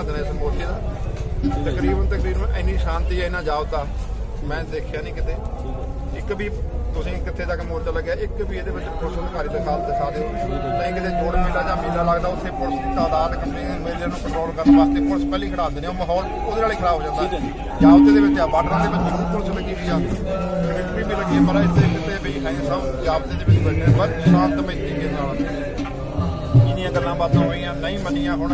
35ਵਾਂ ਦਿਨ ਇਸ ਮੋਰਚੇ ਦਾ ਤਕਰੀਬਨ ਤਕਰੀਬਨ ਇੰਨੀ ਸ਼ਾਂਤੀ ਹੈ ਇੰਨਾ ਜਾਬਤਾ ਮੈਂ ਦੇਖਿਆ ਨਹੀਂ ਕਿਤੇ। ਇੱਕ ਵੀ ਤੁਸੀਂ ਕਿੱਥੇ ਤੱਕ ਮੋਰਚਾ ਲੱਗਿਆ, ਇੱਕ ਵੀ ਇਹਦੇ ਵਿੱਚ ਪੁਲਿਸ ਅਧਿਕਾਰੀ ਦਾ ਦਿਖਾ ਦਿਓ। ਨਹੀਂ ਕਿਤੇ ਜੋੜ ਮੇਲਾ ਜਾਂ ਮੇਲਾ ਲੱਗਦਾ, ਉੱਥੇ ਪੁਲਿਸ ਦੀ ਤਾਦਾਦ ਕੰਪਨੀ ਮੇਲੇ ਨੂੰ ਕੰਟਰੋਲ ਕਰਨ ਵਾਸਤੇ ਪੁਲਿਸ ਪਹਿਲੀ ਖੜਾ ਦਿੰਦੇ ਨੇ ਉਹ ਮਾਹੌਲ ਉਹਦੇ ਨਾਲ ਹੀ ਖਰਾਬ ਹੋ ਜਾਂਦਾ। ਜਾਬਤੇ ਦੇ ਵਿੱਚ ਆ, ਬਾਰਡਰਾਂ ਦੇ ਵਿੱਚ ਜ਼ਰੂਰ ਪੁਲਿਸ ਲੱਗੀ ਵੀ ਆ। ਮਿਲਟਰੀ ਵੀ ਲੱਗੀ ਪਰ ਇੱਥੇ ਕਿਤੇ ਵੀ ਹੈ ਸਭ ਜਾਬਤੇ ਦੇ ਵਿੱਚ ਬੈਠੇ ਨੇ ਪਰ ਸ਼ਾਂਤਮਈ ਤਰੀਕੇ ਨਾਲ। ਜਿੰਨੀਆਂ ਗੱਲਾਂ ਬਾਤਾਂ ਹੋਈਆਂ ਨਹੀਂ ਮੰਨੀਆਂ ਹੁਣ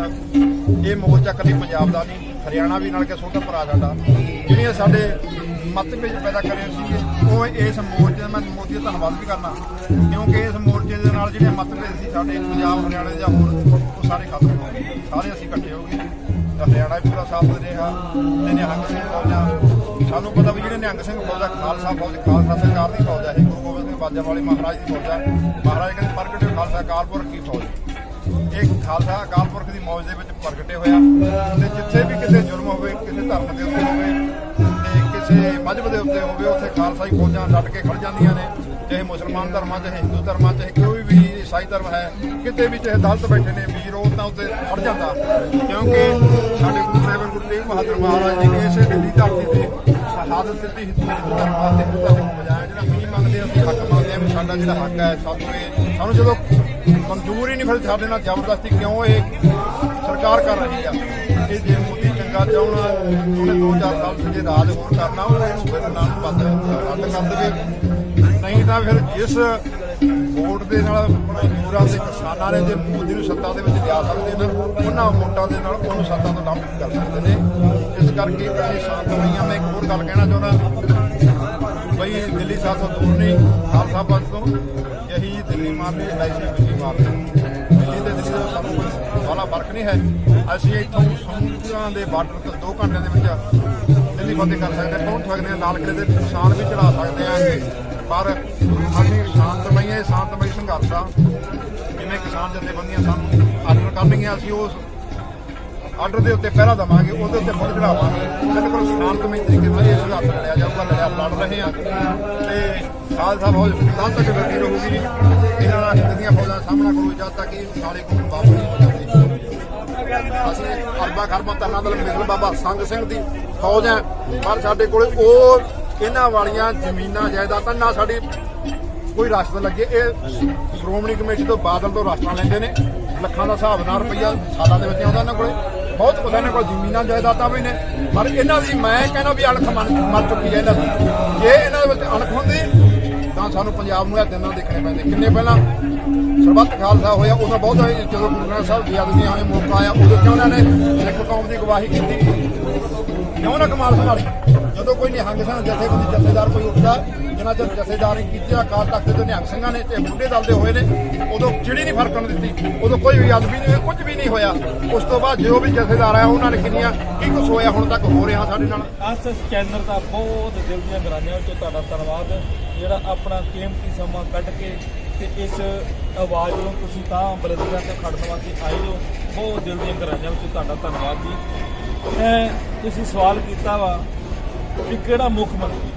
ਇਹ ਮੋਰਚਾ ਕੱਲੀ ਪੰਜਾਬ ਦਾ ਨਹੀਂ, ਹਰਿਆਣਾ ਵੀ ਨਾਲ ਕੇ ਛੋਟਾ ਭਰਾ ਸਾਡਾ। ਜਿਹੜੀਆਂ ਸਾਡੇ ਮਤਭੇਦ ਪੈਦਾ ਕਰੇ ਸੀ, ਉਹ ਇਸ ਮੋਰਚੇ ਦਾ ਮੈਂ ਮੋਦੀ ਦਾ ਧੰਨਵਾਦ ਵੀ ਕਰਨਾ। ਕਿਉਂਕਿ ਇਸ ਮੋਰਚੇ ਦੇ ਨਾਲ ਜਿਹੜੇ ਮਤਭੇਦ ਸੀ ਸਾਡੇ ਪੰਜਾਬ, ਹਰਿਆਣਾ ਦੇ ਜਾਂ ਹੋਰ, ਉਹ ਸਾਰੇ ਖਤਮ ਹੋ ਗਏ। ਸਾਰੇ ਅਸੀਂ ਇਕੱਠੇ ਹੋ ਗਏ। ਤਾਂ ਹਰਿਆਣਾ ਵੀ ਪੂਰਾ ਸਾਥ ਦੇ ਰਿਹਾ, ਤੇ ਨਿਹੰਗ ਸਿੰਘ ਫੌਜਾਂ। ਸਾਨੂੰ ਪਤਾ ਵੀ ਜਿਹੜੇ ਨਿਹੰਗ ਸਿੰਘ ਫੌਜਾਂ, ਖਾਲਸਾ ਫੌਜ, ਖਾਲਸਾ ਸਰਕਾਰ ਦੀ ਫੌਜ ਹੈ, ਇਹ ਗੁਰੂ ਗੋਬਿੰਦ ਸਿੰਘ ਬਾਜਾ ਵਾਲੇ ਮਹਾਰਾਜ ਦੀ ਫੌਜ ਹੈ। ਮਹਾਰਾਜ ਕਹਿੰਦੇ ਪ੍ਰਗਟੇ ਖਾਲਸਾ ਕਾਲਪੁਰ ਕੀ ਫੌਜ ਇਹ ਖਾਲਸਾ ਅਕਾਲ ਪੁਰਖ ਦੀ ਮੌਜ ਦੇ ਵਿੱਚ ਪ੍ਰਗਟੇ ਹੋਇਆ ਤੇ ਜਿੱਥੇ ਵੀ ਕਿਸੇ ਜ਼ੁਲਮ ਹੋਵੇ, ਕਿਸੇ ਧਰਮ ਦੇ ਉੱਤੇ ਹੋਵੇ, ਤੇ ਕਿਸੇ ਮਜ਼ਹਬ ਦੇ ਉੱਤੇ ਹੋਵੇ, ਉੱਥੇ ਖਾਲਸਾ ਹੀ ਫੌਜਾਂ ਡਟ ਕੇ ਖੜ ਜਾਂਦੀਆਂ ਨੇ। ਚਾਹੇ ਮੁਸਲਮਾਨ ਧਰਮਾਂ ਚਾਹੇ ਹਿੰਦੂ ਧਰਮਾਂ ਚਾਹੇ ਕੋਈ ਵੀ ਈਸਾਈ ਧਰਮ ਹੈ, ਕਿਤੇ ਵੀ ਚਾਹੇ ਦਲਤ ਬੈਠੇ ਨੇ, ਵੀਰ ਉਹ ਤਾਂ ਉੱਤੇ ਖੜ ਜਾਂਦਾ। ਕਿਉਂਕਿ ਸਾਡੇ ਗੁਰੂ ਸਾਹਿਬ, ਗੁਰੂ ਤੇਗ ਬਹਾਦਰ ਮਹਾਰਾਜ ਜੀ ਨੇ ਇਸੇ ਦਿੱਲੀ ਧਰਤੀ ਤੇ ਸ਼ਹਾਦਤ ਦਿੱਤੀ ਹਿੰਦੂ ਧਰਮ ਵਾਸਤੇ। ਹਿੰਦੂ ਧਰਮ ਬਜਾਇਆ ਜਿਹੜਾ ਮੀਂਹ ਮੰਗਦੇ ਅਸੀਂ ਹੱਕ ਮੰਗਦੇ ਆ ਵੀ ਸਾਡਾ ਜਿਹੜਾ ਹੱਕ ਹੈ ਸਾਨੂੰ ਇਹ ਸਾਨੂੰ ਜਦੋਂ ਮਨਜ਼ੂਰ ਹੀ ਨਹੀਂ ਫਿਰ ਸਾਡੇ ਨਾਲ ਜ਼ਬਰਦਸਤੀ ਕਿਉਂ ਇਹ ਸਰਕਾਰ ਕਰ ਰਹੀ ਆ? ਇਹ ਜੇ ਮੋਦੀ ਚੰਗਾ ਚਾਹਣਾ ਉਹਨੇ 2-4 ਸਾਲ ਜੇ ਰਾਜ ਹੋਰ ਕਰਨਾ, ਉਹਨੇ ਇਹਨੂੰ ਫਿਰ ਨਾਮ ਬੰਦ ਰੱਦ ਕਰ ਦੇਵੇ। ਨਹੀਂ ਤਾਂ ਫਿਰ ਜਿਸ ਵੋਟ ਦੇ ਨਾਲ ਮਜ਼ਦੂਰਾਂ ਦੇ ਕਿਸਾਨਾਂ ਨੇ ਜੇ ਮੋਦੀ ਨੂੰ ਸੱਤਾ ਦੇ ਵਿੱਚ ਲਿਆ ਸਕਦੇ ਨੇ, ਉਹਨਾਂ ਵੋਟਾਂ ਦੇ ਨਾਲ ਉਹਨੂੰ ਸੱਤਾ ਤੋਂ ਲਾਂਭਿਤ ਕਰ ਸਕਦੇ ਨੇ। ਇਸ ਕਰਕੇ ਇਹ ਸ਼ਾਂਤਮਈਆਂ ਮੈਂ ਇੱਕ ਹੋਰ ਗੱਲ ਕਹਿਣਾ ਚਾਹੁੰਦਾ। ਬਈ ਦਿੱਲੀ ਸਾਥੋਂ ਦੂਰ ਨਹੀਂ, ਖਾਲਸਾ ਪੰਥ ਤੋਂ ਯਹੀ ਦਿੱਲੀ ਮਾਰਦੀ ਐਸੀ ਦਿੱਲੀ ਮਾਰਦੀ ਦਿੱਲੀ ਤੇ ਸਾਨੂੰ ਕੋਈ ਫ਼ਰਕ ਨਹੀਂ ਹੈ ਅਸੀਂ ਇੱਥੋਂ ਸਮੁੰਦਰਾਂ ਦੇ ਬਾਰਡਰ ਤੋਂ 2 ਘੰਟੇ ਦੇ ਵਿੱਚ ਦਿੱਲੀ ਫਤਿਹ ਕਰ ਸਕਦੇ ਪਹੁੰਚ ਸਕਦੇ ਹਾਂ ਲਾਲ ਕਿਲੇ ਦੇ ਨਿਸ਼ਾਨ ਵੀ ਚੜਾ ਸਕਦੇ ਹਾਂ ਪਰ ਅਸੀਂ ਸ਼ਾਂਤਮਈ ਹੈ, ਸ਼ਾਂਤਮਈ ਸੰਘਰਸ਼ ਆ। ਜਿਵੇਂ ਕਿਸਾਨ ਜਥੇਬੰਦੀਆਂ ਸਾਨੂੰ ਆਰਡਰ ਕਰਨਗੀਆਂ, ਅਸੀਂ ਉਸ ਆਰਡਰ ਦੇ ਉੱਤੇ ਪਹਿਰਾ ਦਵਾਂਗੇ, ਉਹਦੇ ਉੱਤੇ ਫੁੱਲ ਚੜਾਵਾਂਗੇ ਬਿਲਕੁਲ ਸ਼ਾਂਤਮਈ ਤਰੀਕੇ ਨਾਲ ਇਹ ਸੰਘਰਸ਼ ਲੜਿਆ ਜਾਊਗਾ, ਲੜਿਆ ਲੜ ਰਹੇ ਆ ਤੇ ਖਾਲਸਾ ਫੌਜ ਤਾਂ ਤੱਕ ਡਟੀ ਰਹੂਗੀ, ਇਹਨਾਂ ਨਾਲ ਹਿੰਦ ਫੌਜਾਂ ਦਾ ਸਾਹਮਣਾ ਕਰੋ ਜਦ ਤੱਕ ਇਹ ਸਾਲੇ ਕੋਲ ਵਾਪਸ ਨਹੀਂ ਹੋ ਜਾਂਦੇ ਅਸੀਂ ਅਰਬਾ ਖਰਬਾਂ ਤਰਨਾ ਦਲ ਮਿਸਲ ਬਾਬਾ ਸੰਗ ਸਿੰਘ ਦੀ ਫੌਜ ਹੈ, ਪਰ ਸਾਡੇ ਕੋਲੇ ਉਹ ਇਹਨਾਂ ਵਾਲੀਆਂ ਜ਼ਮੀਨਾਂ, ਜਾਇਦਾਦਾਂ ਨਾ ਸਾਡੀ ਕੋਈ ਰਸਤ ਲੱਗੇ। ਇਹ ਸ਼੍ਰੋਮਣੀ ਕਮੇਟੀ ਤੋਂ ਬਾਦਲ ਤੋਂ ਰਸਤਾਂ ਲੈਂਦੇ ਨੇ। ਲੱਖਾਂ ਦਾ ਹਿਸਾਬ ਨਾਲ ਰੁਪਈਆ ਸਾਲਾਂ ਦੇ ਵਿੱਚ ਆਉਂਦਾ ਇਹਨਾਂ ਕੋਲੇ। ਬਹੁਤ ਕੁਝ ਇਹਨਾਂ ਕੋਲ ਜ਼ਮੀਨਾਂ, ਜਾਇਦਾਦਾਂ ਵੀ ਨੇ। ਪਰ ਇਹਨਾਂ ਦੀ ਮੈਂ ਕਹਿੰਦਾ ਵੀ ਅਣਖ ਮਰ ਮਰ ਚੁੱਕੀ ਹੈ ਇਹਨਾਂ ਦੀ। ਜੇ ਇਹਨਾਂ ਦੇ ਵਿੱਚ ਅਣਖ ਹੁੰਦੀ ਤਾਂ ਸਾਨੂੰ ਪੰਜਾਬ ਨੂੰ ਇਹ ਦਿਨਾਂ ਦੇਖਣੇ ਪੈਂਦੇ। ਕਿੰਨੇ ਪਹਿਲਾਂ ਸਰਬੱਤ ਖਾਲਸਾ ਹੋਇਆ, ਉਦੋਂ ਬਹੁਤ ਜਦੋਂ ਗੁਰੂ ਗ੍ਰੰਥ ਸਾਹਿਬ ਦੀ ਆਦਮੀ ਹੋਏ ਮੌਕਾ ਆਇਆ, ਉਦੋਂ ਕਿਉਂ ਉਹਨਾਂ ਨੇ ਸਿੱਖ ਕੌਮ ਦੀ ਗਵਾਹੀ ਕੀਤੀ। ਕਿਉਂ ਨਾ ਕਮਾਲ ਸੰਭਾਲੀ? ਜਦੋਂ ਕੋਈ ਨਿਹੰਗ ਸਿੰਘ ਜਥੇਬੰਦੀ ਜਥੇਦਾਰ ਕੋਈ ਉੱਠਦਾ, ਜਿਨ੍ਹਾਂ ਚਿਰ ਜਥੇਦਾਰ ਨੇ ਕੀਤੀ ਅਕਾਲ ਤਖਤ ਦੇ ਨਿਹੰਗ ਸਿੰਘਾਂ ਨੇ ਤੇ ਬੁੱਢੇ ਦਲ ਦੇ ਹੋਏ ਨੇ, ਉਦੋਂ ਚਿੜੀ ਨਹੀਂ ਫਰਕਣ ਦਿੱਤੀ ਉਦੋਂ ਕੋਈ ਵੀ ਆਦਮੀ ਨਹੀਂ ਹੋਇਆ, ਕੁਝ ਵੀ ਨਹੀਂ ਹੋਇਆ। ਉਸ ਤੋਂ ਬਾਅਦ ਜੋ ਵੀ ਜਥੇਦਾਰ ਆਇਆ, ਉਹਨਾਂ ਨੇ ਕਿੰਨੀਆਂ, ਕੀ ਕੁਝ ਹੋਇਆ, ਹੁਣ ਤੱਕ ਹੋ ਰਿਹਾ ਸਾਡੇ ਨਾਲ? ਅਸ ਚੈਨਲ ਦਾ ਬਹੁਤ ਦਿਲ ਦੀਆਂ ਗਰਾਈਆਂ ਵਿੱਚ ਤੁਹਾਡਾ ਧੰਨਵਾਦ। ਜਿਹੜਾ ਆਪਣਾ ਕੀਮਤੀ ਸਮਾਂ ਕੱਢ ਕੇ ਤੇ ਇਸ ਆਵਾਜ਼ ਨੂੰ ਤੁਸੀਂ ਤਾਂ ਬਲਦੀਆਂ ਤੇ ਖੜਨ ਵਾਸਤੇ ਆਏ ਹੋ। ਬਹੁਤ ਦਿਲ ਦੀਆਂ ਗਰਾਈਆਂ ਵਿੱਚ ਤੁਹਾਡਾ ਧੰਨਵਾਦ ਜੀ। ਮੈਂ ਤੁਸੀਂ ਸਵਾਲ ਕੀਤਾ ਵਾ ਕਿ ਕਿਹੜਾ ਮੁੱਖ ਮੰਤਰੀ?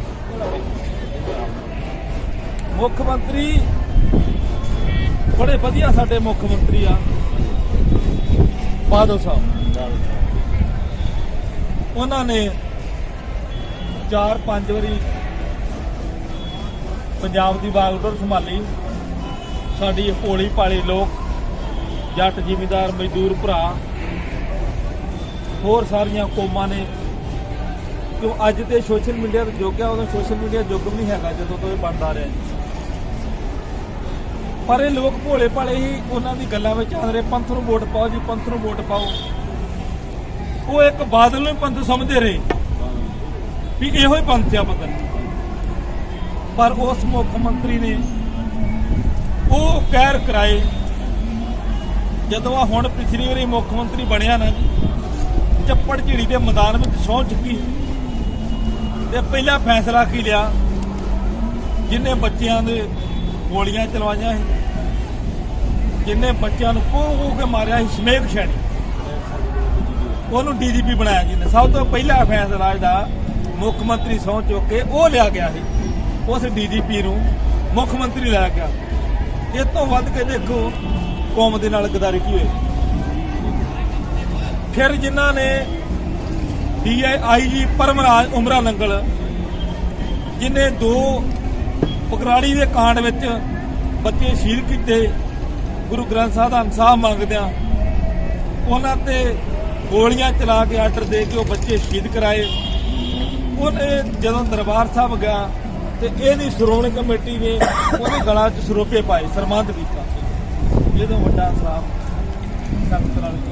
ਮੁੱਖ ਮੰਤਰੀ ਬੜੇ ਵਧੀਆ ਸਾਡੇ ਮੁੱਖ ਮੰਤਰੀ ਆ, ਬਾਦਲ ਸਾਹਿਬ। ਉਹਨਾਂ ਨੇ ਚਾਰ ਪੰਜ ਵਾਰੀ ਪੰਜਾਬ ਦੀ ਬਾਗਡੋਰ ਸੰਭਾਲੀ। ਸਾਡੀ ਭੋਲੀ ਭਾਲੀ ਲੋਕ, ਜੱਟ ਜ਼ਿਮੀਦਾਰ, ਮਜ਼ਦੂਰ ਭਰਾ, ਹੋਰ ਸਾਰੀਆਂ ਕੌਮਾਂ ਨੇ। ਕਿਉਂ ਅੱਜ ਤੇ ਸੋਸ਼ਲ ਮੀਡੀਆ ਦਾ ਯੁੱਗ ਹੈ ਉਦੋਂ ਸੋਸ਼ਲ ਮੀਡੀਆ ਯੁੱਗ ਵੀ ਨਹੀਂ ਹੈਗਾ ਜਦੋਂ ਤੋਂ ਇਹ ਬਣਦਾ ਰਿਹਾ। ਪਰ ਇਹ ਲੋਕ ਭੋਲੇ ਭਾਲੇ ਹੀ ਉਹਨਾਂ ਦੀ ਗੱਲਾਂ ਵਿੱਚ ਆ ਰਹੇ, ਪੰਥ ਨੂੰ ਵੋਟ ਪਾਓ ਜੀ, ਪੰਥ ਨੂੰ ਵੋਟ ਪਾਓ। ਉਹ ਇੱਕ ਬਾਦਲ ਨੂੰ ਹੀ ਪੰਥ ਸਮਝਦੇ ਰਹੇ। ਵੀ ਇਹੋ ਹੀ ਪੰਥ ਆ ਬਦਲ ਪਰ ਉਸ ਮੁੱਖ ਮੰਤਰੀ ਨੇ ਉਹ ਕਹਿਰ ਕਰਾਏ, ਜਦੋਂ ਆ ਹੁਣ ਪਿਛਲੀ ਵਾਰੀ ਮੁੱਖ ਮੰਤਰੀ ਬਣਿਆ ਨਾ ਜੀ ਚੱਪੜ ਝਿੜੀ ਦੇ ਮੈਦਾਨ ਵਿੱਚ ਸੌਂ ਚੁੱਕੀ ਤੇ ਪਹਿਲਾ ਫੈਸਲਾ ਕੀ ਲਿਆ? ਜਿੰਨੇ ਬੱਚਿਆਂ ਦੇ ਗੋਲੀਆਂ ਚਲਵਾਈਆਂ ਸੀ, ਜਿੰਨੇ ਬੱਚਿਆਂ ਨੂੰ ਕੋਹ ਕੋਹ ਕੇ ਮਾਰਿਆ ਸੀ ਸਮੇਤ ਸ਼ੈਣੀ ਉਹਨੂੰ ਡੀਜੀਪੀ ਬਣਾਇਆ ਜੀ ਨੇ ਸਭ ਤੋਂ ਪਹਿਲਾ ਫੈਸਲਾ ਇਹਦਾ ਮੁੱਖ ਮੰਤਰੀ ਸਹੁੰ ਚੁੱਕ ਕੇ ਉਹ ਲਿਆ ਗਿਆ ਸੀ। ਉਸ ਡੀਜੀਪੀ ਨੂੰ ਮੁੱਖ ਮੰਤਰੀ ਲਾਇਆ ਗਿਆ। ਇਹ ਤੋਂ ਵੱਧ ਕੇ ਦੇਖੋ, ਕੌਮ ਦੇ ਨਾਲ ਗਦਾਰੀ ਕੀ ਹੋਈ? ਫਿਰ ਜਿਨ੍ਹਾਂ ਨੇ ਡੀਆਈਜੀ ਪਰਮਰਾਜ ਉਮਰਾ ਨੰਗਲ, ਜਿਨੇ ਦੋ ਪਗਰਾੜੀ ਦੇ ਕਾਂਡ ਵਿੱਚ ਬੱਚੇ ਸ਼ਹੀਦ ਕੀਤੇ, ਗੁਰੂ ਗ੍ਰੰਥ ਸਾਹਿਬ ਦਾ ਇਨਸਾਫ ਮੰਗਦਿਆਂ, ਉਹਨਾਂ ਤੇ ਗੋਲੀਆਂ ਚਲਾ ਕੇ ਆਰਡਰ ਦੇ ਕੇ ਉਹ ਬੱਚੇ ਸ਼ਹੀਦ ਕਰਾਏ। ਉਹਨੇ ਜਦੋਂ ਦਰਬਾਰ ਸਾਹਿਬ ਗਿਆ ਤੇ ਇਹਦੀ ਸ਼੍ਰੋਮਣੀ ਕਮੇਟੀ ਨੇ ਉਹਦੇ ਗਲਾਂ 'ਚ ਸਰੋਪੇ ਪਾਏ ਸਰਮੰਦ ਕੀਤਾ ਇਹਦੋਂ ਵੱਡਾ ਇਨਸਾਫ਼ ਸੰਗਤ ਨਾਲ ਕੀ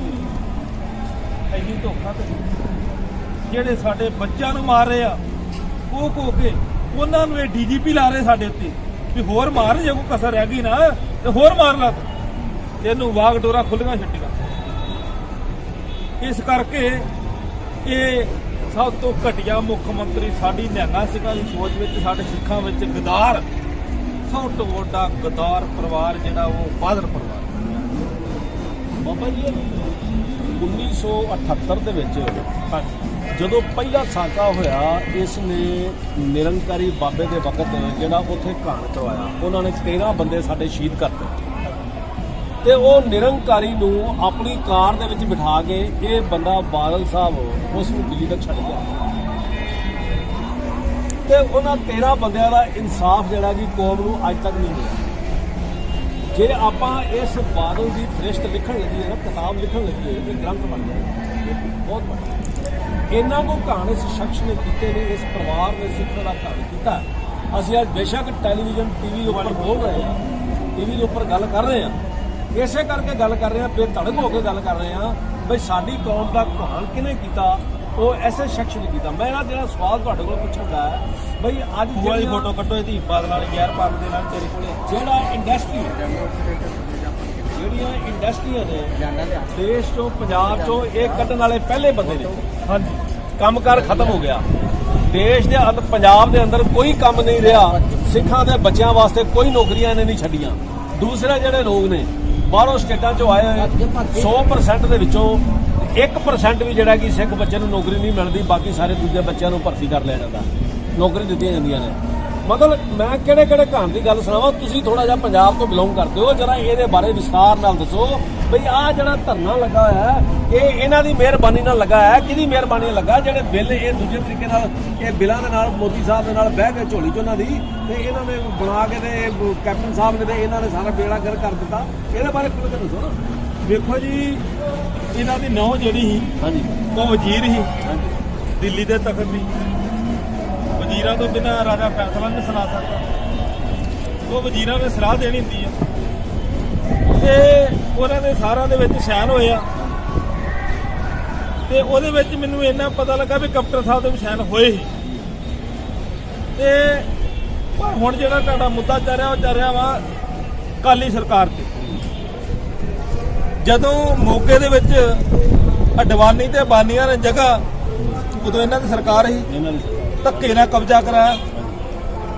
ਹੋਈ? ਧੋਖਾ ਤੇ ਜਿਹੜੇ ਸਾਡੇ ਬੱਚਿਆਂ ਨੂੰ ਮਾਰ ਰਹੇ ਆ, ਉਹ ਕੋ ਕੇ ਉਹਨਾਂ ਨੂੰ ਇਹ ਡੀਜੀਪੀ ਲਾ ਰਹੇ ਸਾਡੇ ਉੱਤੇ ਵੀ ਹੋਰ ਮਾਰ, ਜੇ ਕੋਈ ਕਸਰ ਰਹਿ ਗਈ ਨਾ, ਤੇ ਹੋਰ ਮਾਰ ਲਾ ਤੂੰ। ਇਹਨੂੰ ਵਾਗ ਖੁੱਲੀਆਂ ਛੱਡੀਆਂ ਇਸ ਕਰਕੇ ਇਹ ਸਭ ਤੋਂ ਘਟੀਆ ਮੁੱਖ ਮੰਤਰੀ ਸਾਡੀ ਨਿਹੰਗਾ ਸਿੰਘਾਂ ਦੀ ਸੋਚ ਵਿੱਚ, ਸਾਡੇ ਸਿੱਖਾਂ ਵਿੱਚ ਗਦਾਰ, ਸਭ ਤੋਂ ਵੱਡਾ ਗਦਾਰ ਪਰਿਵਾਰ ਜਿਹੜਾ ਉਹ ਬਾਦਰ ਪਰਿਵਾਰ ਬਾਬਾ ਜੀ ਇਹ 1978 ਦੇ ਵਿੱਚ ਜਦੋਂ ਪਹਿਲਾ ਸਾਕਾ ਹੋਇਆ, ਇਸ ਨੇ ਨਿਰੰਕਾਰੀ ਬਾਬੇ ਦੇ ਵਕਤ ਜਿਹੜਾ ਉੱਥੇ ਘਾਣ ਕਰਵਾਇਆ, ਉਹਨਾਂ ਨੇ 13 ਬੰਦੇ ਸਾਡੇ ਸ਼ਹੀਦ ਕਰਤੇ ਤੇ ਉਹ ਨਿਰੰਕਾਰੀ ਨੂੰ ਆਪਣੀ ਕਾਰ ਦੇ ਵਿੱਚ ਬਿਠਾ ਕੇ ਇਹ ਬੰਦਾ ਬਾਦਲ ਸਾਹਿਬ ਉਸ ਨੂੰ ਦਿੱਲੀ ਤੱਕ ਛੱਡ ਗਿਆ। ਤੇ ਉਹਨਾਂ 13 ਬੰਦਿਆਂ ਦਾ ਇਨਸਾਫ ਜਿਹੜਾ ਕਿ ਕੌਮ ਨੂੰ ਅੱਜ ਤੱਕ ਨਹੀਂ ਮਿਲਿਆ। ਜੇ ਆਪਾਂ ਇਸ ਬਾਦਲ ਦੀ ਫਰਿਸ਼ਤ ਲਿਖਣ ਲੱਗੀ ਨਾ, ਕਿਤਾਬ ਲਿਖਣ ਲੱਗੀ ਇਹ ਗ੍ਰੰਥ ਬਣ ਜਾਏਗਾ ਬਹੁਤ ਵੱਡਾ ਇਹਨਾਂ ਨੂੰ ਕਹਾਣੀ ਇਸ ਸ਼ਖਸ ਨੇ ਕੀਤੇ ਨੇ, ਇਸ ਪਰਿਵਾਰ ਨੇ ਸਿੱਖਾਂ ਦਾ ਕਹਾਣੀ ਕੀਤਾ। ਅਸੀਂ ਅੱਜ ਬੇਸ਼ੱਕ ਟੈਲੀਵਿਜ਼ਨ, ਟੀਵੀ ਦੇ ਉੱਪਰ ਬੋਲ ਰਹੇ ਹਾਂ, ਟੀਵੀ ਦੇ ਉੱਪਰ ਗੱਲ ਕਰ ਰਹੇ ਹਾਂ। ਇਸੇ ਕਰਕੇ ਗੱਲ ਕਰ ਰਹੇ ਹਾਂ ਬੇਧੜਕ ਹੋ ਕੇ ਗੱਲ ਕਰ ਰਹੇ ਹਾਂ ਬਈ ਸਾਡੀ ਕੌਮ ਦਾ ਕਹਾਣ ਕਿਹਨੇ ਕੀਤਾ? ਉਹ ਐਸੇ ਸ਼ਖਸ ਨੇ ਕੀਤਾ। ਮੈਂ ਨਾ ਜਿਹੜਾ ਸਵਾਲ ਤੁਹਾਡੇ ਕੋਲ ਪੁੱਛਣ ਦਾ ਹੈ ਬਈ ਅੱਜ ਜਿਹੜੀਆਂ- ਫੋਟੋ ਕੱਢੋ ਇਹਦੀ ਬਾਦਲ ਵਾਲੀ ਯਾਰ ਪਾਕ ਦੇ ਨਾਲ ਤੇਰੇ ਕੋਲੇ। ਜਿਹੜਾ ਇੰਡਸਟਰੀ ਜਿਹੜੀਆਂ ਇੰਡਸਟਰੀਆਂ ਨੇ ਦੇਸ਼ ਤੋਂ ਪੰਜਾਬ ਤੋਂ ਇਹ ਕੱਢਣ ਵਾਲੇ ਪਹਿਲੇ ਬੰਦੇ ਨੇ। ਹਾਂਜੀ। ਕੰਮਕਾਰ ਖਤਮ ਹੋ ਗਿਆ। ਦੇਸ਼ ਦੇ ਅੰਦਰ ਪੰਜਾਬ ਦੇ ਅੰਦਰ ਕੋਈ ਕੰਮ ਨਹੀਂ ਰਿਹਾ। ਸਿੱਖਾਂ ਦੇ ਬੱਚਿਆਂ ਵਾਸਤੇ ਕੋਈ ਨੌਕਰੀਆਂ ਇਹਨੇ ਨਹੀਂ ਛੱਡੀਆਂ। ਦੂਸਰੇ ਜਿਹੜੇ ਲੋਕ ਨੇ ਬਾਹਰੋਂ ਸਟੇਟਾਂ ਚੋਂ ਆਏ ਹੋਏ 100% ਦੇ ਵਿੱਚੋਂ 1% ਵੀ ਜਿਹੜਾ ਕਿ ਸਿੱਖ ਬੱਚੇ ਨੂੰ ਨੌਕਰੀ ਨਹੀਂ ਮਿਲਦੀ ਬਾਕੀ ਸਾਰੇ ਦੂਜੇ ਬੱਚਿਆਂ ਨੂੰ ਭਰਤੀ ਕਰ ਲਿਆ ਜਾਂਦਾ। ਨੌਕਰੀ ਦਿੱਤੀਆਂ ਜਾਂਦੀਆਂ ਨੇ। ਮਤਲਬ ਮੈਂ ਕਿਹੜੇ ਕਿਹੜੇ ਕਹਾਣ ਦੀ ਗੱਲ ਸੁਣਾਵਾਂ ਤੁਸੀਂ ਥੋੜਾ ਜਿਹਾ ਪੰਜਾਬ ਤੋਂ ਬਿਲੋਂਗ ਕਰਦੇ ਹੋ ਜਰਾ ਇਹਦੇ ਬਾਰੇ ਵਿਸਥਾਰ ਨਾਲ ਦੱਸੋ। ਬਈ ਆਹ ਜਿਹੜਾ ਧਰਨਾ ਲੱਗਾ ਹੋਇਆ ਹੈ ਇਹ ਇਹਨਾਂ ਦੀ ਮਿਹਰਬਾਨੀ ਨਾਲ ਲੱਗਾ ਹੈ। ਕਿਹਦੀ ਮਿਹਰਬਾਨੀ ਨਾਲ ਲੱਗਾ? ਜਿਹੜੇ ਬਿੱਲ ਇਹ ਦੂਜੇ ਤਰੀਕੇ ਨਾਲ ਇਹ ਬਿੱਲਾਂ ਦੇ ਨਾਲ ਮੋਦੀ ਸਾਹਿਬ ਦੇ ਨਾਲ ਬਹਿ ਕੇ ਝੋਲੀ ਚ ਉਹਨਾਂ ਦੀ ਤੇ ਇਹਨਾਂ ਨੇ ਬਣਾ ਕੇ ਤੇ ਕੈਪਟਨ ਸਾਹਿਬ ਨੇ ਤੇ ਇਹਨਾਂ ਨੇ ਸਾਰਾ ਬੇੜਾ ਗਰ ਕਰ ਦਿੱਤਾ। ਇਹਦੇ ਬਾਰੇ ਕੁਝ ਦੱਸੋ ਨਾ ਵੇਖੋ ਜੀ ਇਹਨਾਂ ਦੀ ਨੌ ਜਿਹੜੀ ਸੀ ਹਾਂਜੀ। ਉਹ ਵਜ਼ੀਰ ਸੀ। ਹਾਂਜੀ। ਦਿੱਲੀ ਦੇ ਤਖਤ ਦੀ। ਵਜ਼ੀਰਾਂ ਤੋਂ ਬਿਨਾਂ ਰਾਜਾ ਫੈਸਲਾ ਨਹੀਂ ਸੁਣਾ ਸਕਦਾ। ਉਹ ਵਜ਼ੀਰਾਂ ਨੇ ਸਲਾਹ ਦੇਣੀ ਹੁੰਦੀ ਆ। ਤੇ ਉਹਨਾਂ ਦੇ ਸਾਰਿਆਂ ਦੇ ਵਿੱਚ ਸ਼ੈਨ ਹੋਏ ਆ ਤੇ ਉਹਦੇ ਵਿੱਚ ਮੈਨੂੰ ਇੰਨਾ ਪਤਾ ਲੱਗਾ ਵੀ ਕਪਟਨ ਸਾਹਿਬ ਦੇ ਵੀ ਸ਼ਾਨ ਹੋਏ ਸੀ। ਤੇ ਪਰ ਹੁਣ ਜਿਹੜਾ ਤੁਹਾਡਾ ਮੁੱਦਾ ਚੱਲ ਰਿਹਾ ਉਹ ਚੱਲ ਰਿਹਾ ਵਾ ਕਾਲੀ ਸਰਕਾਰ ਤੇ। ਜਦੋਂ ਮੋਗੇ ਦੇ ਵਿੱਚ ਅਡਵਾਨੀ ਤੇ ਬਾਨੀਆਂ ਨੇ ਜਗ੍ਹਾ, ਉਦੋਂ ਇਹਨਾਂ ਦੀ ਸਰਕਾਰ ਸੀ। ਇਹਨਾਂ ਦੀ ਧੱਕੇ ਨਾਲ ਕਬਜ਼ਾ ਕਰਾਇਆ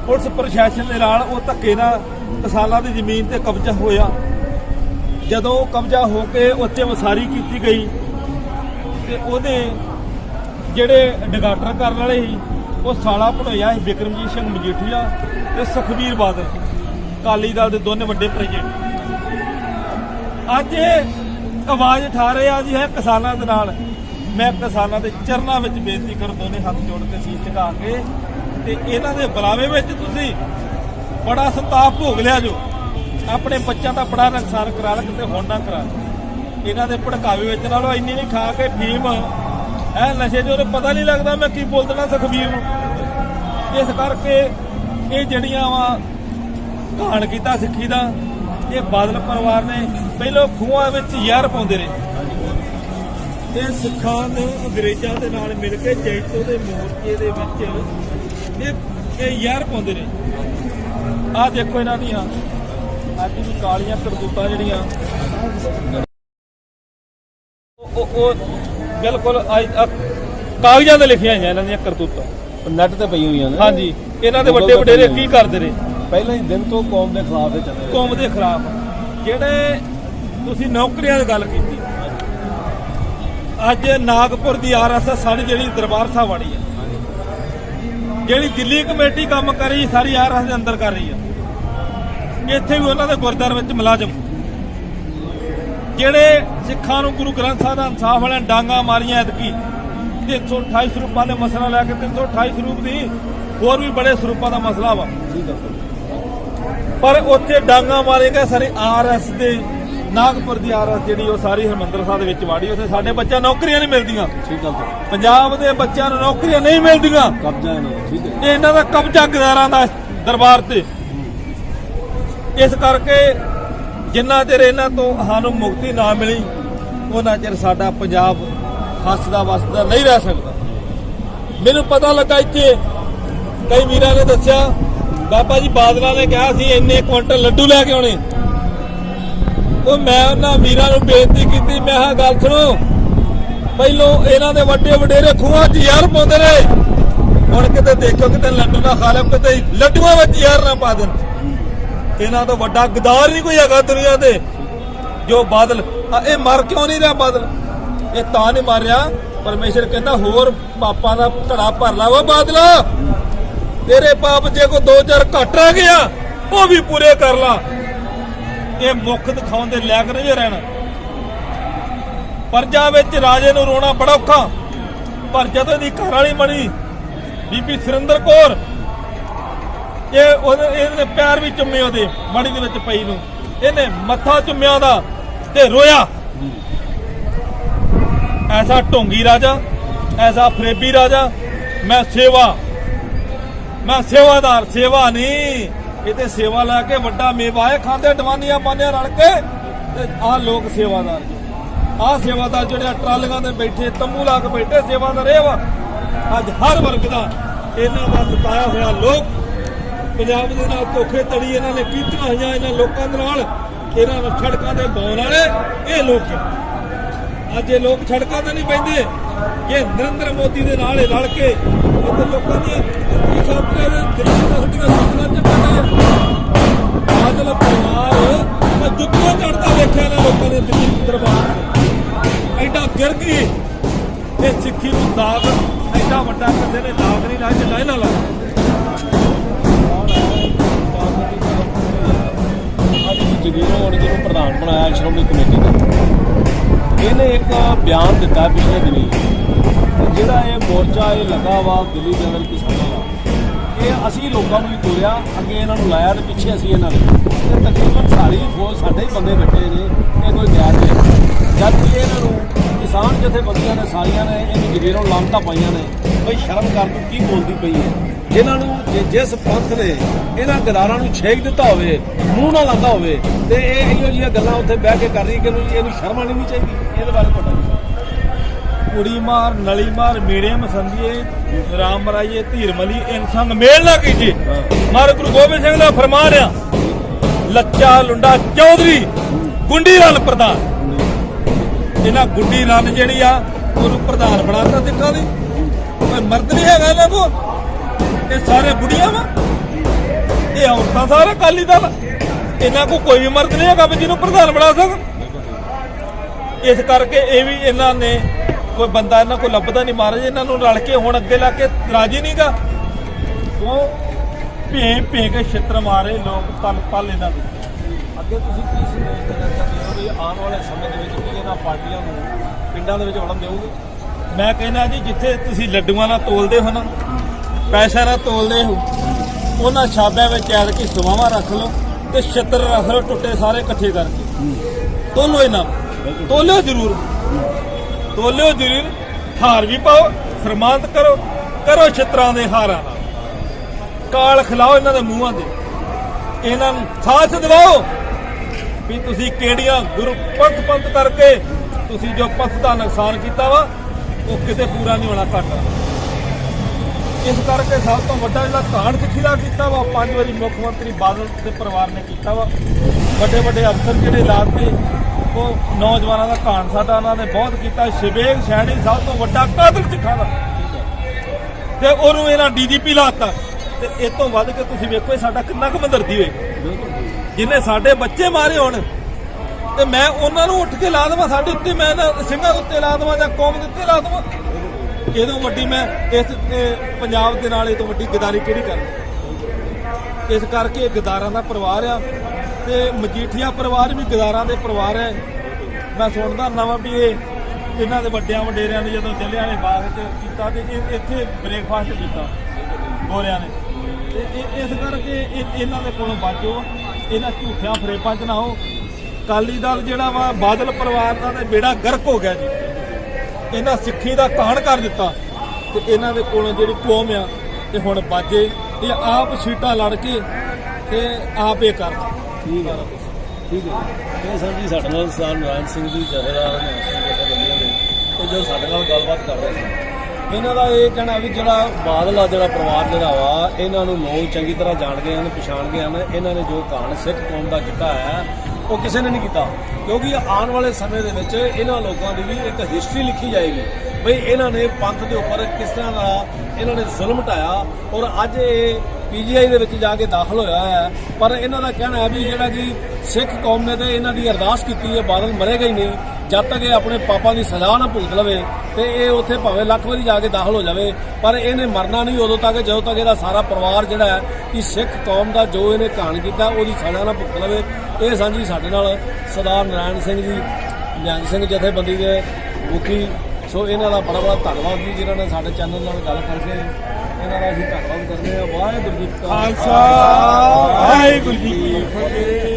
ਪੁਲਿਸ ਪ੍ਰਸ਼ਾਸਨ ਦੇ ਨਾਲ ਉਹ ਧੱਕੇ ਨਾਲ ਕਿਸਾਨਾਂ ਦੀ ਜ਼ਮੀਨ ਤੇ ਕਬਜ਼ਾ ਹੋਇਆ। ਜਦੋਂ ਉਹ ਕਬਜ਼ਾ ਹੋ ਕੇ ਉੱਥੇ ਵਸਾਰੀ ਕੀਤੀ ਗਈ ਤੇ ਉਹਦੇ ਜਿਹੜੇ ਡਿਗਾਟਰ ਕਰਨ ਵਾਲੇ ਸੀ, ਉਹ ਸਾਲਾ ਭਣੋਇਆ ਸੀ ਬਿਕਰਮਜੀਤ ਸਿੰਘ ਮਜੀਠੀਆ ਤੇ ਸੁਖਬੀਰ ਬਾਦਲ ਕਾਲੀ ਦਲ ਦੇ ਦੋਨੇ ਵੱਡੇ ਪ੍ਰੈਜ਼ੀਡੈਂਟ ਅੱਜ ਇਹ ਆਵਾਜ਼ ਉਠਾ ਰਹੇ ਆ ਜੀ ਹੈ ਕਿਸਾਨਾਂ ਦੇ ਨਾਲ। ਮੈਂ ਕਿਸਾਨਾਂ ਦੇ ਚਰਨਾਂ ਵਿੱਚ ਬੇਨਤੀ ਕਰ ਦੋਨੇ ਹੱਥ ਜੋੜ ਕੇ ਸੀਸ ਝੁਕਾ ਕੇ ਤੇ ਇਹਨਾਂ ਦੇ ਬੁਲਾਵੇ ਵਿੱਚ ਤੁਸੀਂ ਬੜਾ ਸੰਤਾਪ ਭੋਗ ਲਿਆ ਜੋ। ਆਪਣੇ ਬੱਚਿਆਂ ਦਾ ਬੜਾ ਨੁਕਸਾਨ ਕਰਾ ਲਿਆ ਕਿਤੇ ਹੁਣ ਨਾ ਕਰਾ ਇਹਨਾਂ ਦੇ ਭੜਕਾਵੇ ਵਿੱਚ ਨਾਲੋਂ ਇੰਨੀ ਨਹੀਂ ਖਾ ਕੇ ਫੀਮ ਐ ਨਸ਼ੇ 'ਚ ਉਹਨੂੰ ਪਤਾ ਨਹੀਂ ਲੱਗਦਾ ਮੈਂ ਕੀ ਬੋਲ ਦੇਣਾ ਸੁਖਬੀਰ ਨੂੰ। ਇਸ ਕਰਕੇ ਇਹ ਜਿਹੜੀਆਂ ਵਾ ਕਹਾਣ ਕੀਤਾ ਸਿੱਖੀ ਦਾ, ਇਹ ਬਾਦਲ ਪਰਿਵਾਰ ਨੇ ਪਹਿਲਾਂ ਖੂਹਾਂ ਵਿੱਚ ਜ਼ਹਿਰ ਪਾਉਂਦੇ ਰਹੇ। ਤੇ ਸਿੱਖਾਂ ਨੇ ਅੰਗਰੇਜ਼ਾਂ ਦੇ ਨਾਲ ਮਿਲ ਕੇ ਜੈਤੋ ਦੇ ਮੋਰਚੇ ਦੇ ਵਿੱਚ ਇਹ ਇਹ ਜ਼ਹਿਰ ਪਾਉਂਦੇ ਰਹੇ ਆਹ ਦੇਖੋ ਇਹਨਾਂ ਦੀਆਂ। ਅੱਜ ਵੀ ਕਾਲੀਆਂ ਕਰਤੂਤਾਂ ਜਿਹੜੀਆਂ। ਉਹ ਬਿਲਕੁਲ ਕਾਗਜ਼ਾਂ ਤੇ ਲਿਖੀਆਂ ਹੋਈਆਂ ਇਹਨਾਂ ਦੀਆਂ ਕਰਤੂਤਾਂ। ਨੈਟ ਤੇ ਪਈ ਹੋਈਆਂ ਨੇ। ਹਾਂਜੀ ਇਹਨਾਂ ਦੇ ਵੱਡੇ ਵਡੇਰੇ ਕੀ ਕਰਦੇ ਰਹੇ ਪਹਿਲਾਂ ਹੀ ਦਿਨ ਤੋਂ ਕੌਮ ਦੇ ਖਿਲਾਫ ਚੱਲ ਰਹੇ। ਕੌਮ ਦੇ ਖਿਲਾਫ। ਜਿਹੜੇ ਤੁਸੀਂ ਨੌਕਰੀਆਂ ਦੀ ਗੱਲ ਕੀਤੀ ਅੱਜ ਨਾਗਪੁਰ ਦੀ ਆਰਐਸਐਸ ਸਾਡੀ ਜਿਹੜੀ ਦਰਬਾਰ ਸਾਹਿਬ ਵਾਲੀ ਹੈ। ਜਿਹੜੀ ਦਿੱਲੀ ਕਮੇਟੀ ਕੰਮ ਕਰ ਰਹੀ, ਸਾਰੀ ਆਰਐਸ ਦੇ ਅੰਦਰ ਕਰ ਰਹੀ ਹੈ। ਇੱਥੇ ਵੀ ਉਹਨਾਂ ਦੇ ਗੁਰਦੁਆਰੇ ਵਿੱਚ ਮੁਲਾਜ਼ਮ। ਜਿਹੜੇ ਸਿੱਖਾਂ ਨੂੰ ਗੁਰੂ ਗ੍ਰੰਥ ਸਾਹਿਬ ਦਾ ਇਨਸਾਫ ਵਾਲਿਆਂ ਡਾਂਗਾ ਮਾਰੀਆਂ ਐਤਕੀ 328 ਸਰੂਪਾਂ ਦੇ ਮਸਲਾ ਲੈ ਕੇ 328 ਸਰੂਪ ਦੀ ਹੋਰ ਵੀ ਬੜੇ ਸਰੂਪਾਂ ਦਾ ਮਸਲਾ ਵਾ। ਪਰ ਉੱਥੇ ਡਾਂਗਾ ਮਾਰੇ ਗਏ ਸਾਰੇ ਆਰਐਸ ਦੇ ਨਾਗਪੁਰ ਦੀ ਆਰਐਸ ਜਿਹੜੀ ਉਹ ਸਾਰੀ ਹਰਮੰਦਰ ਸਾਹਿਬ ਦੇ ਵਿੱਚ ਵਾੜੀ ਉੱਥੇ ਸਾਡੇ ਬੱਚਿਆਂ ਨੌਕਰੀਆਂ ਨਹੀਂ ਮਿਲਦੀਆਂ। ਠੀਕ ਗੱਲ ਹੈ ਪੰਜਾਬ ਦੇ ਬੱਚਿਆਂ ਨੂੰ ਨੌਕਰੀਆਂ ਨਹੀਂ ਮਿਲਦੀਆਂ। ਕਬਜ਼ਾ ਇਹਨਾਂ ਦਾ ਠੀਕ ਹੈ। ਇਹ ਇਹਨਾਂ ਦਾ ਕਬਜ਼ਾ ਗਦਾਰਾਂ ਦਾ ਦਰਬਾਰ ਤੇ। ਇਸ ਕਰਕੇ ਜਿੰਨਾ ਚਿਰ ਇਹਨਾਂ ਤੋਂ ਸਾਨੂੰ ਮੁਕਤੀ ਨਾ ਮਿਲੀ ਉਹਨਾਂ ਚਿਰ ਸਾਡਾ ਪੰਜਾਬ ਹੱਸਦਾ ਵਸਦਾ ਨਹੀਂ ਰਹਿ ਸਕਦਾ। ਮੈਨੂੰ ਪਤਾ ਲੱਗਾ ਇੱਥੇ ਕਈ ਵੀਰਾਂ ਨੇ ਦੱਸਿਆ ਬਾਬਾ ਜੀ ਬਾਦਲਾਂ ਨੇ ਕਿਹਾ ਸੀ ਇੰਨੇ ਕੁਇੰਟਲ ਲੱਡੂ ਲੈ ਕੇ ਆਉਣੇ। ਉਹ ਮੈਂ ਉਹਨਾਂ ਵੀਰਾਂ ਨੂੰ ਬੇਨਤੀ ਕੀਤੀ, ਮੈਂ ਹਾਂ ਗੱਲ ਸੁਣੋ। ਪਹਿਲੋਂ ਇਹਨਾਂ ਦੇ ਵੱਡੇ ਵਡੇਰੇ ਖੂਹਾਂ 'ਚ ਯਾਰ ਪਾਉਂਦੇ ਨੇ। ਹੁਣ ਕਿਤੇ ਦੇਖੋ ਕਿਤੇ ਲੱਡੂ ਦਾ ਖਾ ਕਿਤੇ ਲੱਡੂਆਂ ਵਿੱਚ ਯਾਰ ਨਾ ਪਾ ਦੇਣ। ਇਹਨਾਂ ਤੋਂ ਵੱਡਾ ਗਦਾਰ ਨਹੀਂ ਕੋਈ ਹੈਗਾ ਦੁਨੀਆ ਤੇ, ਜੋ ਬਾਦਲ ਇਹ ਮਰ ਕਿਉਂ ਨਹੀਂ ਰਿਹਾ ਬਾਦਲ? ਇਹ ਤਾਂ ਨਹੀਂ ਮਰ ਰਿਹਾ। ਪਰਮੇਸ਼ਰ ਕਹਿੰਦਾ, ਹੋਰ ਪਾਪਾਂ ਦਾ ਘੜਾ ਭਰ ਲਾ ਵਾ ਬਾਦਲਾ। ਤੇਰੇ ਪਾਪ ਜੇ ਕੋ ਦੋ ਚਾਰ ਘਟ ਰਹਿ ਗਿਆ ਉਹ ਵੀ ਪੂਰੇ ਕਰ ਲਾ। ਇਹ ਮੁੱਖ ਦਿਖਾਉਣ ਦੇ ਲਾਇਕ ਨਹੀਂ ਰਹਿਣਾ। ਪਰਜਾ ਵਿੱਚ ਰਾਜੇ ਨੂੰ ਰੋਣਾ ਬੜਾ ਔਖਾ। ਪਰ ਜਦੋਂ ਇਹਦੀ ਘਰ ਵਾਲੀ ਬਣੀ, ਬੀਬੀ ਸੁਰਿੰਦਰ ਕੌਰ, ਇਹ ਉਹਦੇ ਇਹਨੇ ਪੈਰ ਵੀ ਚੁੰਮੇ ਉਹਦੇ, ਮੜੀ ਦੇ ਵਿੱਚ ਪਈ ਨੂੰ। ਇਹਨੇ ਮੱਥਾ ਚੁੰਮਿਆ ਦਾ ਤੇ ਰੋਇਆ। ਐਸਾ ਢੋਂਗੀ ਰਾਜਾ, ਐਸਾ ਫਰੇਬੀ ਰਾਜਾ, ਮੈਂ ਸੇਵਾ ਮੈਂ ਸੇਵਾਦਾਰ, ਸੇਵਾ ਨਹੀਂ। ਇਹ ਤੇ ਸੇਵਾ ਲੈ ਕੇ ਵੱਡਾ ਮੇਵਾ ਹੈ, ਖਾਂਦੇ ਦਵਾਨੀਆਂ ਪਾਉਂਦੇ ਰਲ ਕੇ ਤੇ ਆਹ ਲੋਕ ਸੇਵਾਦਾਰ ਆਹ ਸੇਵਾਦਾਰ ਜਿਹੜੇ ਟਰਾਲੀਆਂ ਤੇ ਬੈਠੇ, ਤੰਬੂ ਲਾ ਕੇ ਬੈਠੇ, ਸੇਵਾਦਾਰ ਇਹ ਵਾ, ਅੱਜ ਹਰ ਵਰਗ ਦਾ ਇਹਨਾਂ ਦਾ ਸਤਾਇਆ ਹੋਇਆ ਲੋਕ ਪੰਜਾਬ ਦੇ ਨਾਲ ਧੋਖੇ ਤੜੀ ਇਹਨਾਂ ਨੇ ਕੀਤੀਆਂ ਹੋਈਆਂ ਇਹਨਾਂ ਲੋਕਾਂ ਦੇ ਨਾਲ, ਇਹਨਾਂ ਨੂੰ ਸੜਕਾਂ ਤੇ ਬਾਉਣ ਵਾਲੇ, ਇਹ ਲੋਕ ਅੱਜ ਇਹ ਲੋਕ ਸੜਕਾਂ ਤੇ ਨਹੀਂ ਪੈਂਦੇ ਇਹ ਨਰਿੰਦਰ ਮੋਦੀ ਦੇ ਨਾਲ ਰਲ ਕੇ ਇੱਥੇ ਲੋਕਾਂ ਦੀਆਂ ਸਾਹਮਣੇ ਦਿੱਲੀ ਦੀਆਂ ਸੁਪਨਾ ਚ ਪੈਣਾ ਬਾਦਲ ਪਰਿਵਾਰ, ਮੈਂ ਜੁੱਤੀਆਂ ਚੜਦਾ ਵੇਖਿਆ ਨਾ ਲੋਕਾਂ ਨੇ ਦਿੱਲੀ ਦਰਬਾਰ ਐਡਾ ਗਿਰ ਗਈ। ਇਹ ਸਿੱਖੀ ਨੂੰ ਦਾਗ, ਐਡਾ ਵੱਡਾ ਕਿਸੇ ਨੇ ਦਾਗ ਨਹੀਂ ਲਾਇਆ, ਜਿੰਨਾ ਇਹਨਾਂ ਲਾਇਆ। ਅੱਜ ਜਗੀਰੋਂ ਹੁਣ ਜਿਹਨੂੰ ਪ੍ਰਧਾਨ ਬਣਾਇਆ ਸ਼੍ਰੋਮਣੀ ਕਮੇਟੀ ਦਾ। ਇਹਨੇ ਇੱਕ ਬਿਆਨ ਦਿੱਤਾ ਪਿਛਲੇ ਦਿਨੀ। ਜਿਹੜਾ ਇਹ ਮੋਰਚਾ ਇਹ ਲਗਾ ਵਾ ਦਿੱਲੀ ਜਨਰਲ ਕਿਸਾਨਾਂ ਦਾ। ਇਹ ਅਸੀਂ ਲੋਕਾਂ ਨੂੰ ਹੀ ਤੋਰਿਆ, ਅੱਗੇ ਇਹਨਾਂ ਨੂੰ ਲਾਇਆ ਤੇ ਪਿੱਛੇ ਅਸੀਂ ਇਹਨਾਂ ਨੂੰ। ਤੇ ਤਕਰੀਬਨ ਸਾਰੀ ਫੌਜ ਸਾਡੇ ਹੀ ਬੰਦੇ ਬੈਠੇ ਨੇ, ਇਹ ਕੋਈ ਗੈਰ ਨਹੀਂ ਜਦ ਕਿ ਇਹਨਾਂ ਨੂੰ ਕਿਸਾਨ ਜਥੇਬੰਦੀਆਂ ਨੇ ਸਾਰੀਆਂ ਨੇ, ਇਹਨੂੰ ਜਗੀਰੋਂ ਲਾਮਤਾ ਪਾਈਆਂ ਨੇ, ਬਈ ਸ਼ਰਮ ਕਰ ਤੂੰ ਕੀ ਬੋਲਦੀ ਪਈ ਹੈ? ਜਿਨ੍ਹਾਂ ਨੂੰ ਜੇ- ਜਿਸ ਪੰਥ ਨੇ ਇਹਨਾਂ ਗਦਾਰਾਂ ਨੂੰ ਛੇਕ ਦਿੱਤਾ ਹੋਵੇ, ਮੂੰਹ ਨਾ ਲਾਉਂਦਾ ਹੋਵੇ, ਤੇ ਇਹ ਇਹੋ ਜਿਹੀਆਂ ਗੱਲਾਂ ਉੱਥੇ ਬਹਿ ਕੇ ਕਰ ਰਹੀ ਕਿ ਇਹਨੂੰ ਇਹਨੂੰ ਸ਼ਰਮ ਆਣੀ ਨਹੀਂ ਚਾਹੀਦੀ। ਇਹਦੇ ਬਾਰੇ ਪਤਾ ਨਹੀਂ ਕੁੜੀ ਮਾਰ ਨਲੀ ਮਾਰ ਮੇੜੇ ਮਸੰਦੀਏ ਰਾਮ ਮਰਾਈਏ ਧੀਰ ਮਲੀ ਇਨ ਸੰਗ ਮੇਲ ਨਾ ਕੀਜੇ ਮਾਰ ਗੁਰੂ ਗੋਬਿੰਦ ਸਿੰਘ ਦਾ ਫਰਮਾਨ ਆ ਲੱਚਾ ਲੁੰਡਾ ਚੌਧਰੀ ਗੁੰਡੀ ਰਲ ਪ੍ਰਧਾਨ। ਇਹਨਾਂ ਗੁੰਡੀ ਰਲ ਜਿਹੜੀ ਆ ਉਹਨੂੰ ਪ੍ਰਧਾਨ ਬਣਾਤਾ ਸਿੱਖਾਂ ਦੀ। ਕੋਈ ਮਰਦ ਨਹੀਂ ਹੈਗਾ ਇਹਨਾਂ ਕੋ ਇਹ ਸਾਰੇ ਬੁੜੀਆਂ ਵਾ। ਇਹ ਔਰਤਾਂ ਸਾਰੇ ਕਾਲੀ ਦਲ। ਇਹਨਾਂ ਕੋ ਕੋਈ ਵੀ ਮਰਦ ਨਹੀਂ ਹੈਗਾ ਵੀ ਜਿਹਨੂੰ ਪ੍ਰਧਾਨ ਬਣਾ ਸਕਣ। ਇਸ ਕਰਕੇ ਇਹ ਵੀ ਇਹਨਾਂ ਨੇ ਕੋਈ ਬੰਦਾ ਇਹਨਾਂ ਕੋਲ ਲੱਭਦਾ ਨਹੀਂ ਮਹਾਰਾਜ ਇਹਨਾਂ ਨੂੰ ਰਲ ਕੇ ਹੁਣ ਅੱਗੇ ਲਾ ਕੇ ਰਾਜੀ ਨਹੀਂਗਾ ਉਹ ਭੇ ਭੇ ਕੇ ਛਿੱਤਰ ਮਾਰੇ ਲੋਕ ਤਲ ਤਲ ਇਹਨਾਂ ਦੇ। ਅੱਗੇ ਤੁਸੀਂ ਕੀ ਚਾਹੁੰਦੇ ਹੋ ਵੀ ਆਉਣ ਵਾਲੇ ਸਮੇਂ ਦੇ ਵਿੱਚ ਕੀ ਇਹਨਾਂ ਪਾਰਟੀਆਂ ਨੂੰ ਪਿੰਡਾਂ ਦੇ ਵਿੱਚ ਵੜਨ ਦਿਓਗੇ? ਮੈਂ ਕਹਿੰਦਾ ਜੀ ਜਿੱਥੇ ਤੁਸੀਂ ਲੱਡੂਆਂ ਨਾਲ ਤੋਲਦੇ ਹੋ ਨਾ ਪੈਸਾ ਨਾਲ ਤੋਲਦੇ ਹੋ ਉਹਨਾਂ ਛਾਬਿਆਂ ਵਿੱਚ ਐਦ ਕੀ ਸਮਾਵਾ ਰੱਖ ਲਓ ਤੇ ਛਿੱਤਰ ਰੱਖ ਲਓ ਟੁੱਟੇ ਸਾਰੇ ਇਕੱਠੇ ਕਰਕੇ। ਤੋਲੋ ਇਹਨਾਂ। ਤੋਲਿਓ ਜ਼ਰੂਰ। ਤੋਲਿਓ ਜ਼ਰੂਰ ਹਾਰ ਵੀ ਪਾਓ ਫਰਮਾਨਤ ਕਰੋ ਕਰੋ ਛਿੱਤਰਾਂ ਦੇ ਹਾਰਾਂ ਨਾਲ। ਕਾਲ ਖਿਲਾਓ ਇਹਨਾਂ ਦੇ ਮੂੰਹਾਂ ਤੇ। ਇਹਨਾਂ ਨੂੰ ਸਾਥ ਦਿਵਾਓ ਵੀ ਤੁਸੀਂ ਕਿਹੜੀਆਂ ਗੁਰੂ ਪੰਥ ਪੰਥ ਕਰਕੇ ਤੁਸੀਂ ਜੋ ਪੰਥ ਦਾ ਨੁਕਸਾਨ ਕੀਤਾ ਵਾ, ਉਹ ਕਿਤੇ ਪੂਰਾ ਨਹੀਂ ਹੋਣਾ ਘਾਟਾ। ਇਸ ਕਰਕੇ ਸਭ ਤੋਂ ਵੱਡਾ ਜਿਹੜਾ ਕਾਂਡ ਸਿੱਖੀ ਦਾ ਕੀਤਾ ਵਾ ਪੰਜ ਵਾਰੀ ਮੁੱਖ ਮੰਤਰੀ ਬਾਦਲ ਦੇ ਪਰਿਵਾਰ ਨੇ ਕੀਤਾ ਵਾ। ਵੱਡੇ ਵੱਡੇ ਅਫਸਰ ਜਿਹੜੇ ਲਾਤੇ ਉਹ ਨੌਜਵਾਨਾਂ ਦਾ ਕਾਂਡ ਸਾਡਾ ਉਹਨਾਂ ਨੇ ਬਹੁਤ ਕੀਤਾ। ਸ਼ਿਵੇਗ ਸ਼ੈਣੀ ਸਭ ਤੋਂ ਵੱਡਾ ਕਾਤਲ ਸਿੱਖਾਂ ਦਾ। ਤੇ ਉਹਨੂੰ ਇਹਨਾਂ ਡੀਜੀਪੀ ਲਾਤਾ। ਤੇ ਇਹ ਤੋਂ ਵੱਧ ਕੇ ਤੁਸੀਂ ਵੇਖੋ ਸਾਡਾ ਕਿੰਨਾ ਕੁ ਮਦਰਦੀ ਹੋਏ। ਜਿਹਨੇ ਸਾਡੇ ਬੱਚੇ ਮਾਰੇ ਹੋਣ। ਤੇ ਮੈਂ ਉਹਨਾਂ ਨੂੰ ਉੱਠ ਕੇ ਲਾ ਦੇਵਾਂ, ਸਾਡੇ ਉੱਤੇ ਮੈਂ ਸਿੰਘਾਂ ਦੇ ਉੱਤੇ ਲਾ ਦੇਵਾਂ ਜਾਂ ਕੌਮ ਦੇ ਉੱਤੇ ਲਾ ਦੇਵਾਂ। ਇਹਦੋਂ ਵੱਡੀ ਮੈਂ ਇਸ ਪੰਜਾਬ ਦੇ ਨਾਲ ਇਹ ਤੋਂ ਵੱਡੀ ਗਦਾਰੀ ਕਿਹੜੀ ਕਰ ਇਸ ਕਰਕੇ ਇਹ ਗਦਾਰਾਂ ਦਾ ਪਰਿਵਾਰ ਆ। ਤੇ ਮਜੀਠੀਆ ਪਰਿਵਾਰ ਵੀ ਗਦਾਰਾਂ ਦੇ ਪਰਿਵਾਰ ਹੈ। ਮੈਂ ਸੁਣਦਾ ਨਵਾਂ ਵੀ ਇਹ ਇਹਨਾਂ ਦੇ ਵੱਡਿਆਂ ਵਡੇਰਿਆਂ ਨੇ ਜਦੋਂ ਚੱਲਿਆ ਨੇ ਬਾਗ 'ਚ ਕੀਤਾ ਤੇ ਇਹ- ਇੱਥੇ ਬ੍ਰੇਕਫਾਸਟ ਕੀਤਾ, ਗੋਰਿਆਂ ਨੇ। ਤੇ ਇਹ- ਇਸ ਕਰਕੇ ਇਹ- ਇਹਨਾਂ ਦੇ ਕੋਲੋਂ ਬਾਜੋ ਇਹਨਾਂ ਝੂਠਿਆਂ ਫਰੇਪਾਂ 'ਚ ਨਾ ਹੋ ਕਾਲੀ ਦਲ ਜਿਹੜਾ ਵਾ, ਬਾਦਲ ਪਰਿਵਾਰ ਦਾ ਤੇ ਬੇੜਾ ਗਰਕ ਹੋ ਗਿਆ ਜੀ। ਇਹਨਾਂ ਸਿੱਖੀ ਦਾ ਕਹਾਣ ਕਰ ਦਿੱਤਾ ਤੇ ਇਹਨਾਂ ਦੇ ਕੋਲੋਂ ਜਿਹੜੀ ਕੌਮ ਆ ਤੇ ਹੁਣ ਬਾਜੇ ਇਹ ਆਪ ਸੀਟਾਂ ਲੜ ਕੇ ਤੇ ਆਪ ਇਹ ਕਰ। ਠੀਕ ਹੈ। ਠੀਕ ਹੈ ਇਹ ਸਰ ਜੀ ਸਾਡੇ ਨਾਲ ਸਰਦਾਰ ਨਾਰਾਇਣ ਸਿੰਘ ਜੀ, ਜਥੇਦਾਰ ਨੇ ਜਥੇਬੰਦੀਆਂ ਦੇ ਉਹ ਜੋ ਸਾਡੇ ਨਾਲ ਗੱਲਬਾਤ ਕਰ ਰਹੇ ਸੀ। ਇਹਨਾਂ ਦਾ ਇਹ ਕਹਿਣਾ ਵੀ ਜਿਹੜਾ ਬਾਦਲ ਆ, ਜਿਹੜਾ ਪਰਿਵਾਰ ਜਿਹੜਾ ਵਾ, ਇਹਨਾਂ ਨੂੰ ਲੋਕ ਚੰਗੀ ਤਰ੍ਹਾਂ ਜਾਣਦੇ ਹਨ, ਪਛਾਣਦੇ ਹਨ। ਇਹਨਾਂ ਨੇ ਜੋ ਕਾਣ ਸਿੱਖ ਕੌਮ ਦਾ ਕੀਤਾ ਹੈ, ਉਹ ਕਿਸੇ ਨੇ ਨਹੀਂ ਕੀਤਾ। ਕਿਉਂਕਿ ਆਉਣ ਵਾਲੇ ਸਮੇਂ ਦੇ ਵਿੱਚ ਇਹਨਾਂ ਲੋਕਾਂ ਦੀ ਵੀ ਇੱਕ ਹਿਸਟਰੀ ਲਿਖੀ ਜਾਏਗੀ। ਬਈ ਇਹਨਾਂ ਨੇ ਪੰਥ ਦੇ ਉੱਪਰ ਕਿਸ ਤਰ੍ਹਾਂ ਦਾ ਇਹਨਾਂ ਨੇ ਜ਼ੁਲਮ ਢਾਇਆ ਔਰ ਅੱਜ ਇਹ ਪੀਜੀਆਈ ਦੇ ਵਿੱਚ ਜਾ ਕੇ ਦਾਖਲ ਹੋਇਆ ਹੈ। ਪਰ ਇਹਨਾਂ ਦਾ ਕਹਿਣਾ ਹੈ ਵੀ ਜਿਹੜਾ ਕਿ ਸਿੱਖ ਕੌਮ ਨੇ ਤੇ ਇਹਨਾਂ ਦੀ ਅਰਦਾਸ ਕੀਤੀ ਹੈ, ਬਾਦਲ ਮਰੇਗਾ ਹੀ ਨਹੀਂ ਜਦ ਤੱਕ ਇਹ ਆਪਣੇ ਪਾਪਾਂ ਦੀ ਸਜ਼ਾ ਨਾ ਭੁਗਤ ਲਵੇ ਤੇ ਇਹ ਉੱਥੇ ਭਾਵੇਂ ਲੱਖ ਵਾਰੀ ਜਾ ਕੇ ਦਾਖਲ ਹੋ ਜਾਵੇ। ਪਰ ਇਹਨੇ ਮਰਨਾ ਨਹੀਂ ਉਦੋਂ ਤੱਕ, ਜਦੋਂ ਤੱਕ ਇਹਦਾ ਸਾਰਾ ਪਰਿਵਾਰ ਜਿਹੜਾ ਹੈ ਕਿ ਸਿੱਖ ਕੌਮ ਦਾ ਜੋ ਇਹਨੇ ਕਾਣ ਕੀਤਾ, ਉਹਦੀ ਸਜ਼ਾ ਨਾ ਭੁਗਤ ਲਵੇ। ਇਹ ਸਾਂਝੀ ਸਾਡੇ ਨਾਲ ਸਰਦਾਰ ਨਾਰਾਇਣ ਸਿੰਘ ਜੀ, ਨਿਹੰਗ ਸਿੰਘ ਜਥੇਬੰਦੀ ਦੇ ਮੁਖੀ। ਸੋ ਇਹਨਾਂ ਦਾ ਬੜਾ ਬੜਾ ਧੰਨਵਾਦ ਜੀ, ਜਿਨ੍ਹਾਂ ਨੇ ਸਾਡੇ ਚੈਨਲ ਨਾਲ ਗੱਲ ਕਰਕੇ ਇਹਨਾਂ ਦਾ ਅਸੀਂ ਧੰਨਵਾਦ ਕਰਦੇ ਹਾਂ। ਵਾਹਿਗੁਰੂ ਜੀ ਕਾ ਖਾਲਸਾ। ਵਾਹਿਗੁਰੂ ਜੀ ਕੀ ਫਤਿਹ।